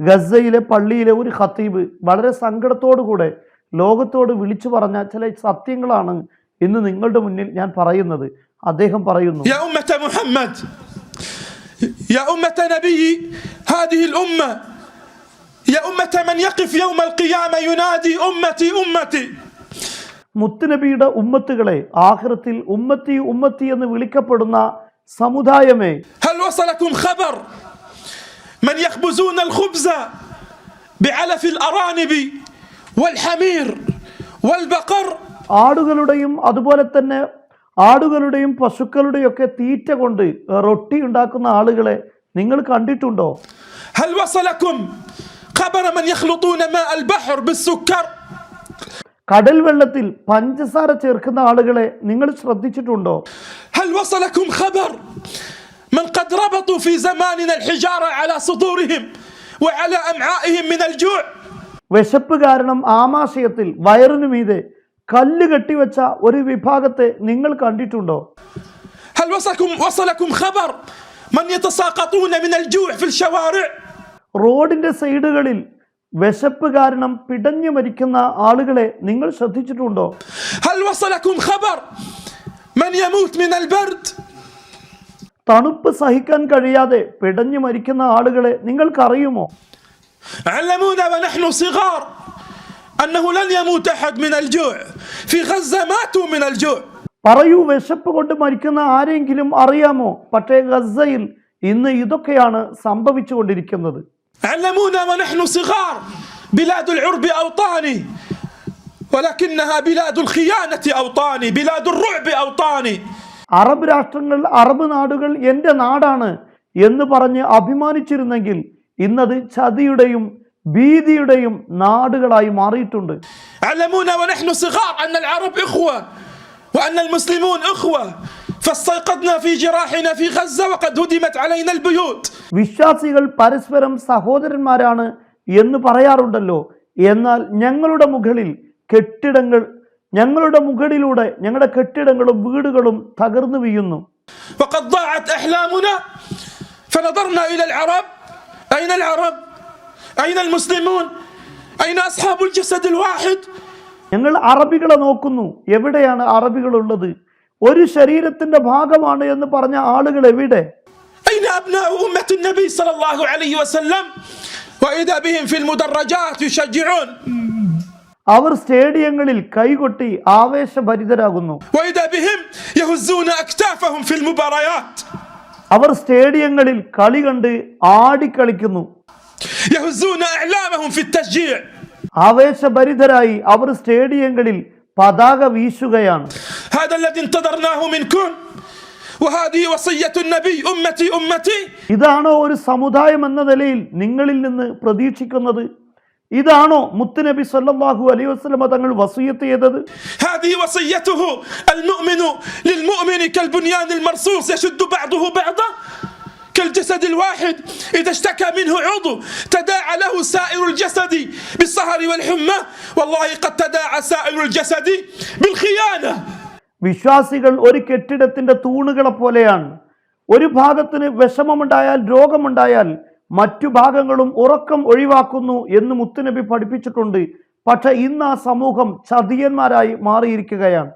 ഗസയിലെ പള്ളിയിലെ ഒരു ഖത്തീബ് വളരെ സങ്കടത്തോടുകൂടെ ലോകത്തോട് വിളിച്ചു പറഞ്ഞ ചില സത്യങ്ങളാണ് ഇന്ന് നിങ്ങളുടെ മുന്നിൽ ഞാൻ പറയുന്നത് അദ്ദേഹം പറയുന്നു يا أمة محمد يا أمة نبي هذه الأمة يا أمة من يقف يوم القيامة ينادي أمتي أمتي മുത്തുനബിയുടെ ഉമ്മത്തുകളെ ആഖിറത്തിൽ ഉമ്മത്തി ഉമ്മത്തി എന്ന് വിളിക്കപ്പെടുന്ന സമുദായമേ هل وصلكم خبر من يخبزون الخبز بعلف الأرانب والحمير والبقر ആടുകളുടെയും അതുപോലെ തന്നെ ആടുകളുടെയും പശുക്കളുടെയും ഒക്കെ തീറ്റ കൊണ്ട് റൊട്ടി ഉണ്ടാക്കുന്ന ആളുകളെ നിങ്ങൾ കണ്ടിട്ടുണ്ടോ هل وصلكم خبر من يخلطون ماء البحر بالسكر കടൽ വെള്ളത്തിൽ പഞ്ചസാര ചേർക്കുന്ന ആളുകളെ നിങ്ങൾ ശ്രദ്ധിച്ചിട്ടുണ്ടോ هل وصلكم خبر من قد ربطوا في زماننا الحجارة على صدورهم وعلى أمعائهم من الجوع വിശപ്പ് കാരണം ആമാശയത്തിൽ വയറിനു മീതെ കല്ല് കെട്ടിവെച്ച ഒരു വിഭാഗത്തെ നിങ്ങൾ കണ്ടിട്ടുണ്ടോ هل وصلكم وصلكم خبر من يتساقطون من الجوع في الشوارع റോഡിന്റെ സൈഡുകളിൽ വിശപ്പ് കാരണം പിടഞ്ഞു മരിക്കുന്ന ആളുകളെ നിങ്ങൾ ശ്രദ്ധിച്ചിട്ടുണ്ടോ هل وصلكم خبر من يموت من البرد തണുപ്പ് സഹിക്കാൻ കഴിയാതെ പിടഞ്ഞു മരിക്കുന്ന ആളുകളെ നിങ്ങൾക്കറിയുമോ علمونا ونحن صغار أنه لن يموت أحد من الجوع في غزة ماتوا من الجوع പറയൂ വിശപ്പ് കൊണ്ട് മരിക്കുന്ന ആരെങ്കിലും അറിയാമോ പക്ഷേ ഗസയിൽ ഇന്ന് ഇതൊക്കെയാണ് സംഭവിച്ചുകൊണ്ടിരിക്കുന്നത് علمونا ونحن صغار بلاد العرب أوطاني ولكنها بلاد الخيانة أوطاني بلاد الرعب أوطاني അറബ് രാഷ്ട്രങ്ങൾ അറബ് നാടുകൾ എന്റെ നാടാണ് എന്ന് പറഞ്ഞ് അഭിമാനിച്ചിരുന്നെങ്കിൽ ഇന്നത് ചതിയുടെയും ഭീതിയുടെയും നാടുകളായി മാറിയിട്ടുണ്ട്. വിശ്വാസികൾ പരസ്പരം സഹോദരന്മാരാണ് എന്ന് പറയാറുണ്ടല്ലോ. എന്നാൽ ഞങ്ങളുടെ മുകളിൽ കെട്ടിടങ്ങൾ ഞങ്ങളുടെ മുകളിലൂടെ ഞങ്ങളുടെ കെട്ടിടങ്ങളും വീടുകളും തകർന്നു വീഴുന്നു وقد ضاعت أحلامنا فنظرنا إلى العرب أين العرب أين المسلمون أين أصحاب الجسد الواحد ഞങ്ങൾ അറബികളെ നോക്കുന്നു എവിടെയാണ് അറബികളുള്ളത് ഒരു ശരീരത്തിന്റെ ഭാഗമാണ് എന്ന് പറഞ്ഞ ആളുകൾ എവിടെ أين أبناء أمة النبي صلى الله عليه وسلم وإذا بهم في المدرجات يشجعون അവർ സ്റ്റേഡിയങ്ങളിൽ കൈകൊട്ടി ആവേശഭരിതരാകുന്നു. അവർ സ്റ്റേഡിയങ്ങളിൽ കളി കണ്ട് ആടിക്കളിക്കുന്നു. ആവേശഭരിതരായി അവർ സ്റ്റേഡിയങ്ങളിൽ പതാക വീശുകയാണ്. ഇതാണോ ഒരു സമുദായം എന്ന നിലയിൽ നിങ്ങളിൽ നിന്ന് പ്രതീക്ഷിക്കുന്നത്? ഇതാണോ മുത്തുനബി സല്ലല്ലാഹു അലൈഹി വസല്ലമ തങ്ങൾ വസൂയത്ത് ചെയ്തത് هذه وصيته المؤمن للمؤمن كالبنيان المرصوص يشد بعضه بعضا كالجسد الواحد إذا اشتكى منه عضو تداعى له سائر الجسد بالسهر والحمى والله قد تداعى سائر الجسد بالخيانة വിശ്വാസികൾ ഒരു കെട്ടിടത്തിന്റെ തൂണുകളെ പോലെയാണ് ഒരു ഭാഗത്തിന് വിഷമമുണ്ടായാൽ രോഗമുണ്ടായാൽ മറ്റു ഭാഗങ്ങളും ഉറക്കം ഒഴിവാക്കുന്നു എന്ന് മുത്തുനബി പഠിപ്പിച്ചിട്ടുണ്ട്. പക്ഷെ ഇന്ന് ആ സമൂഹം ചതിയന്മാരായി മാറിയിരിക്കുകയാണ്.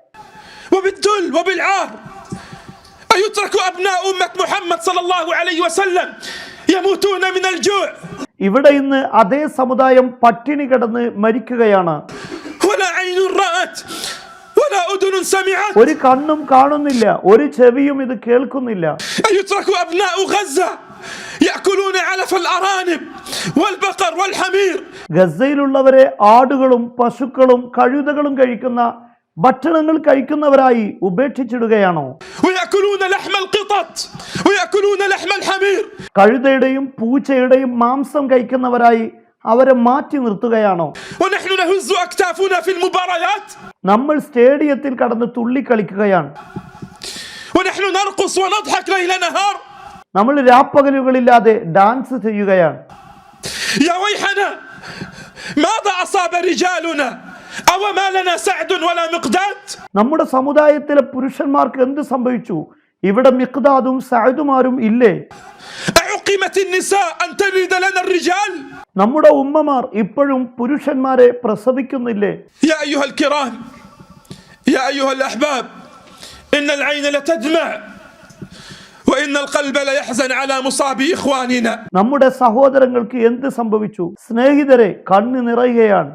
ഇവിടെ ഇന്ന് അതേ സമുദായം പട്ടിണി കിടന്ന് മരിക്കുകയാണ്. ഒരു കണ്ണും കാണുന്നില്ല ഒരു ചെവിയും ഇത് കേൾക്കുന്നില്ല. يأكلون علف الأرانب والبقر والحمير ഗസയിലുള്ളവരെ ആടുകളും പശുക്കളും കഴുതകളും കഴിക്കുന്ന ഭക്ഷണങ്ങൾ കഴിക്കുന്നവരായി ഉപേക്ഷിച്ചിടുകയാണോ ويأكلون لحم القطط ويأكلون لحم الحمير കഴുതയുടെയും പൂച്ചയുടെയും മാംസം കഴിക്കുന്നവരായി അവരെ മാറ്റി നിർത്തുകയാണോ ونحن نهز أكتافنا في المباريات നമ്മൾ സ്റ്റേഡിയത്തിൽ കടന്ന് തുള്ളിക്കളിക്കുകയാണ് ونحن نرقص ونضحك ليل نهار നമ്മൾ രാപ്പകലുകളില്ലാതെ ഡാൻസ് ചെയ്യുകയാണ്. നമ്മുടെ സമുദായത്തിലെ പുരുഷന്മാർക്ക് എന്ത് സംഭവിച്ചു? ഇവിടെ മിക്താദും സായുദുമാരും ഇല്ലേ? നമ്മുടെ ഉമ്മമാർ ഇപ്പോഴും പുരുഷന്മാരെ പ്രസവിക്കുന്നില്ലേ? നമ്മുടെ സഹോദരങ്ങൾക്ക് എന്ത് സംഭവിച്ചു? സ്നേഹിതരെ കണ്ണ് നിറയുകയാണ്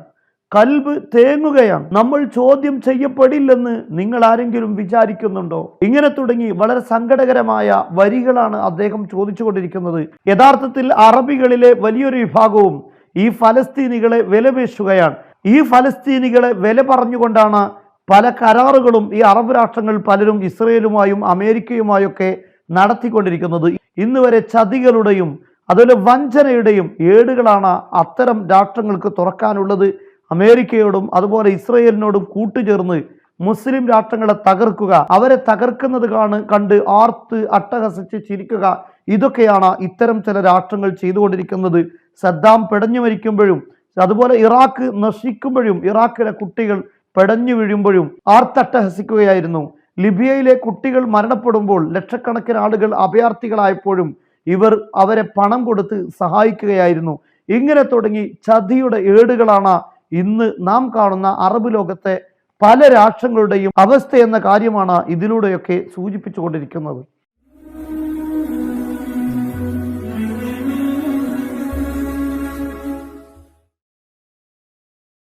കൽബ് തേങ്ങുകയാണ്. നമ്മൾ ചോദ്യം ചെയ്യപ്പെടില്ലെന്ന് നിങ്ങൾ ആരെങ്കിലും വിചാരിക്കുന്നുണ്ടോ? ഇങ്ങനെ തുടങ്ങി വളരെ സങ്കടകരമായ വരികളാണ് അദ്ദേഹം ചോദിച്ചുകൊണ്ടിരിക്കുന്നത്. യഥാർത്ഥത്തിൽ അറബികളിലെ വലിയൊരു വിഭാഗവും ഈ ഫലസ്തീനികളെ വിലപേശുകയാണ്. ഈ ഫലസ്തീനികളെ വില പറഞ്ഞുകൊണ്ടാണ് പല കരാറുകളും ഈ അറബ് രാഷ്ട്രങ്ങൾ പലരും ഇസ്രയേലുമായും അമേരിക്കയുമായൊക്കെ നടത്തിക്കൊണ്ടിരിക്കുന്നത്. ഇന്ന് വരെ ചതികളുടെയും അതുപോലെ വഞ്ചനയുടെയും ഏടുകളാണ് അത്തരം രാഷ്ട്രങ്ങൾക്ക് തുറക്കാനുള്ളത്. അമേരിക്കയോടും അതുപോലെ ഇസ്രയേലിനോടും കൂട്ടുചേർന്ന് മുസ്ലിം രാഷ്ട്രങ്ങളെ തകർക്കുക അവരെ തകർക്കുന്നത് കാണ് കണ്ട് ആർത്ത് അട്ടഹസിച്ച് ചിരിക്കുക ഇതൊക്കെയാണ് ഇത്തരം ചില രാഷ്ട്രങ്ങൾ ചെയ്തുകൊണ്ടിരിക്കുന്നത്. സദ്ദാം പിടഞ്ഞു മരിക്കുമ്പോഴും അതുപോലെ ഇറാഖ് നശിക്കുമ്പോഴും ഇറാഖിലെ കുട്ടികൾ പെടഞ്ഞു വീഴുമ്പോഴും ആർത്തട്ടഹസിക്കുകയായിരുന്നു. ലിബിയയിലെ കുട്ടികൾ മരണപ്പെടുമ്പോൾ ലക്ഷക്കണക്കിന് ആളുകൾ അഭയാർത്ഥികളായപ്പോഴും ഇവർ അവരെ പണം കൊടുത്ത് സഹായിക്കുകയായിരുന്നു. ഇങ്ങനെ തുടങ്ങി ചതിയുടെ ഏടുകളാണ് ഇന്ന് നാം കാണുന്ന അറബ് ലോകത്തെ പല രാഷ്ട്രങ്ങളുടെയും അവസ്ഥ എന്ന കാര്യമാണ് ഇതിലൂടെയൊക്കെ സൂചിപ്പിച്ചുകൊണ്ടിരിക്കുന്നത്.